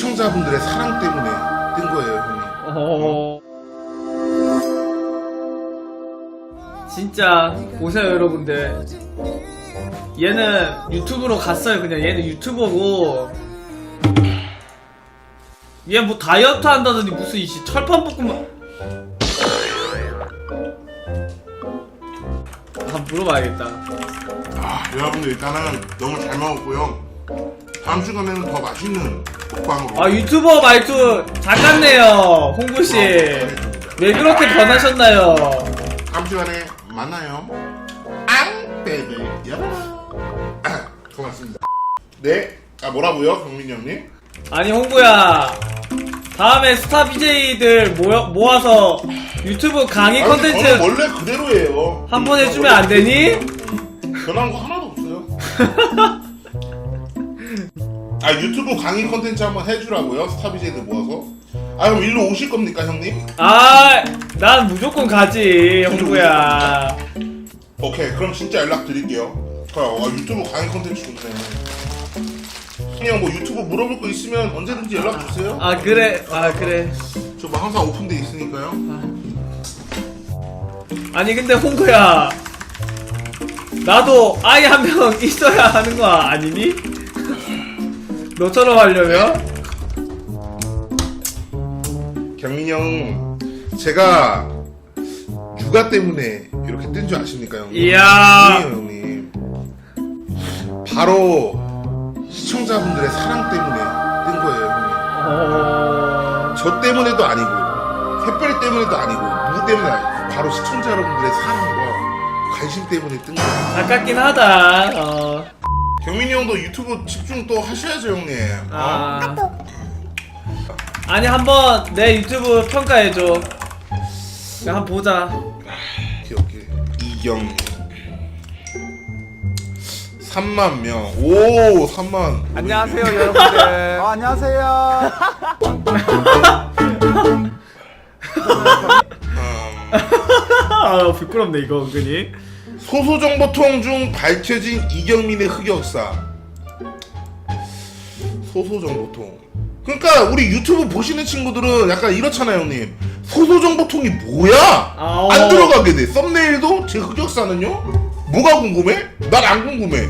시청자분들의 사랑 때문에 뜬 거예요, 형님. 어... 진짜 보세요 여러분들. 얘는 유튜브로 갔어요 그냥. 얘는 유튜버고. 얘 뭐 다이어트 한다더니 무슨 이씨 철판 볶음만 한번 물어봐야겠다. 아, 여러분들 일단은 너무 잘 먹었고요. 다음 시간에는 더 맛있는 먹방으로. 아 유튜버 말투 작았네요 홍구 씨 왜 그렇게 변하셨나요 다음 시간에 만나요. 앙! 베이비. 야. 고맙습니다. 네. 아, 뭐라고요, 경민이 형님? 아니 홍구야 다음에 스타 BJ들 모여, 모아서 유튜브 강의 아니, 저는 컨텐츠 원래 그대로예요. 한 번 해주면 안 되니? 변한 거 하나도 없어요. 아 유튜브 강의 컨텐츠 한번 해주라고요 스타비제이들 모아서 아 그럼 일로 오실 겁니까 형님? 아, 난 무조건 가지, 홍구야. 오케이 그럼 진짜 연락 드릴게요 아, 유튜브 강의 컨텐츠 좋네 그냥 뭐 유튜브 물어볼 거 있으면 언제든지 연락 주세요 아, 그래, 아, 그래. 저 뭐 항상 오픈돼 있으니까요 아니, 근데 홍구야. 나도 아이 한 명 있어야 하는 거 아니니? 너처럼 하려면? 경민이 형 제가 육아 때문에 이렇게 뜬 줄 아십니까 형님? 이야. 아니에요, 형님. 바로 시청자분들의 사랑 때문에 뜬 거예요, 형님. 어... 저 때문에도 아니고, 햇별 때문에도 아니고, 누구 때문에 아니고, 바로 시청자 여러분들의 사랑과 관심 때문에 뜬 거예요. 아깝긴 하다. 어. 경민이 형도 유튜브 집중 또 하셔야죠, 형님. 어? 아. 아니, 한번 내 유튜브 평가해줘. 야, 한번 보자. 기억해. 이경민. 3만 명. 오, 3만. 안녕하세요 여러분들. 어, 안녕하세요. 아, 부끄럽네, 이거, 은근히. 소소정보통 중 밝혀진 이경민의 흑역사. 소소정보통. 그러니까 우리 유튜브 보시는 친구들은 약간 이렇잖아요, 형님. 소소정보통이 뭐야? 아, 안 어. 들어가게 돼. 썸네일도 제 흑역사는요? 뭐가 궁금해? 난 안 궁금해.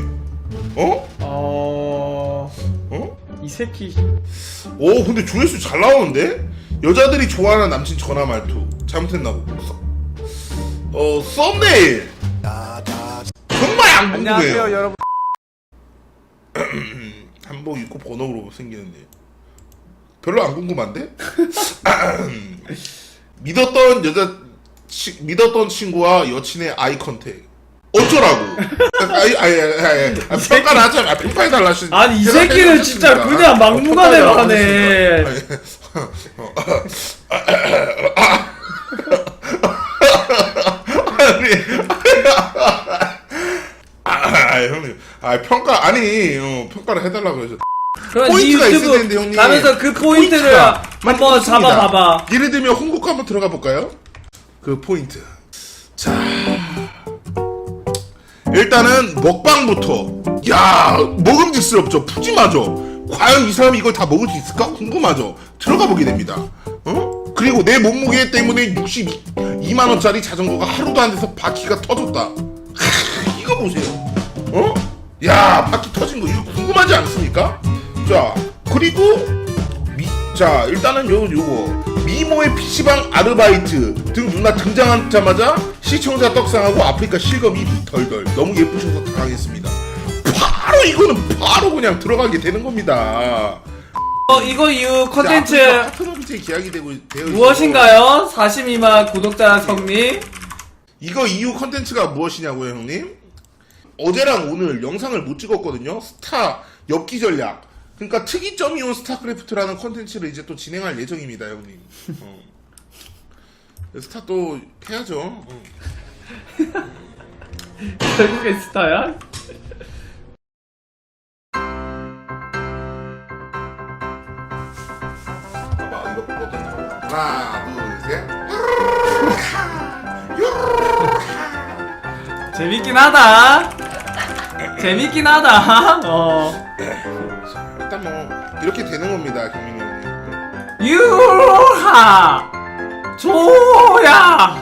어? 어. 어? 이 새끼. 오, 근데 조회수 잘 나오는데? 여자들이 좋아하는 남친 전화 말투. 잘못했나 보고. 써- 어, 썸네일. 안 안녕하세요. 여러분. 한복 입고 번호로 생기는데 별로 안 궁금한데? 믿었던 여자 치, 믿었던 친구와 여친의 아이 컨택 어쩌라고? 아이 아이 아이 아이 아, 평가를 하자 아, 평가해 달라 시 아니, 이 새끼는 진짜 그냥 막무가내로 하네. 아, 형님, 아 평가 아니 어, 평가를 해달라고 해서 그럼 이 포인트가 있을 텐데, 형님. 가면서 그 포인트를 포인트가 많이 한번 있습니다. 잡아봐봐. 예를 들면 홍보과 한번 들어가 볼까요? 그 포인트. 자, 일단은 먹방부터. 야, 먹음직스럽죠. 푸짐하죠. 과연 이 사람이 이걸 다 먹을 수 있을까? 궁금하죠. 들어가 보게 됩니다. 어? 그리고 내 몸무게 때문에 62만 원짜리 자전거가 하루도 안 돼서 바퀴가 터졌다. 크, 이거 보세요. 어? 야, 바퀴 터진 거 이거 궁금하지 않습니까? 자, 그리고 미, 자 일단은 요 요거 미모의 PC방 아르바이트 등 누나 등장하자마자 시청자 떡상하고 아프리카 실검이 덜덜 너무 예쁘셔서 당황했습니다. 바로 이거는 바로 그냥 들어가게 되는 겁니다. 어, 이거 이후 컨텐츠 파트너비제 계약이 되고 되어 있어서 무엇인가요? 42만 구독자 성미. 이거 이후 컨텐츠가 무엇이냐고요, 형님? 어제랑 오늘 영상을 못 찍었거든요. 스타 엽기 전략. 그러니까 특이점이 온 스타크래프트라는 컨텐츠를 이제 또 진행할 예정입니다, 형님. 어. 스타 또 해야죠. 어. 결국엔 스타야? 봐봐, 이거? 하나, 둘, 셋. 재밌긴 하다. 재밌긴 하다. 어. 자, 일단 뭐 이렇게 되는 겁니다, 경민이 형님. 유하 조야